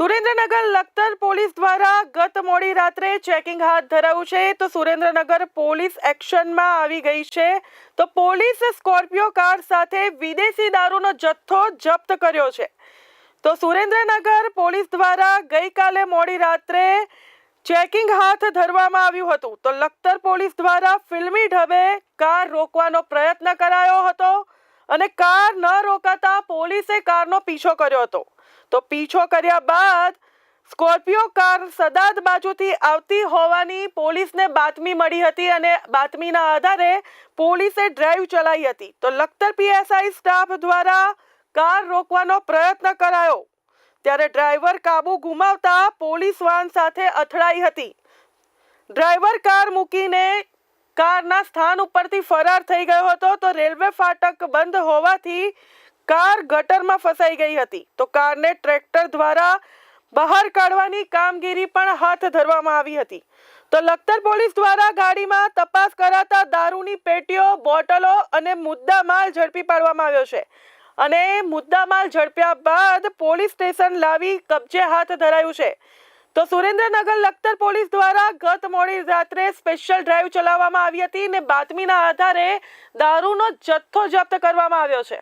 Surendranagar Lakhtar police દ્વારા ગત મોડી રાત્રે ચેકિંગ હાથ ધરાયું છે. તો સુરેન્દ્રનગર પોલીસ એક્શનમાં આવી ગઈ છે. તો પોલીસે સ્કોર્પિયો કાર સાથે વિદેશી દારૂનો જથ્થો જપ્ત કર્યો છે. તો સુરેન્દ્રનગર પોલીસ દ્વારા ગઈકાલે મોડી રાત્રે ચેકિંગ હાથ ધરવામાં આવ્યું હતું. તો લખતર પોલીસ દ્વારા ફિલ્મી ઢબે કાર રોકવાનો પ્રયત્ન કરાયો હતો અને કાર ન રોકાતા પોલીસે કારનો પીછો કર્યો હતો. તો પીછો કર્યા બાદ સ્કોર્પિયો કાર સદાદ બાજુથી આવતી હોવાની પોલીસને બાતમી મળી હતી અને બાતમીના આધારે પોલીસે ડ્રાઈવ ચલાવી હતી. તો લખતર પીએસઆઈ સ્ટાફ દ્વારા કાર રોકવાનો પ્રયત્ન કરાયો. ત્યારે ડ્રાઈવર કાબુ ગુમાવતા પોલીસ વાન સાથે અથડાઈ હતી. ડ્રાઈવર કાર મૂકીને કારના સ્થાન ઉપરથી ફરાર થઈ ગયો હતો. તો રેલવે ફાટક બંધ હોવાથી કાર ગટરમાં ફસાઈ ગઈ હતી. તો કારને ટ્રેક્ટર દ્વારા બહાર કાઢવાની કામગીરી પણ હાથ ધરવામાં આવી હતી. તો લખતર પોલીસ દ્વારા ગાડીમાં તપાસ કરાતા દારૂની પેટીઓ, બોટલો અને મુદ્દામાલ ઝડપી પાડવામાં આવ્યો છે. અને મુદ્દામાલ ઝડપ્યા બાદ પોલીસ સ્ટેશન લાવી કબજે હાથ ધરાયું છે. તો સુરેન્દ્રનગર લખતર પોલીસ દ્વારા ગત મોડી રાત્રે સ્પેશિયલ ડ્રાઈવ ચલાવવામાં આવી હતી અને બાતમીના આધારે દારૂનો જથ્થો જપ્ત કરવામાં આવ્યો છે.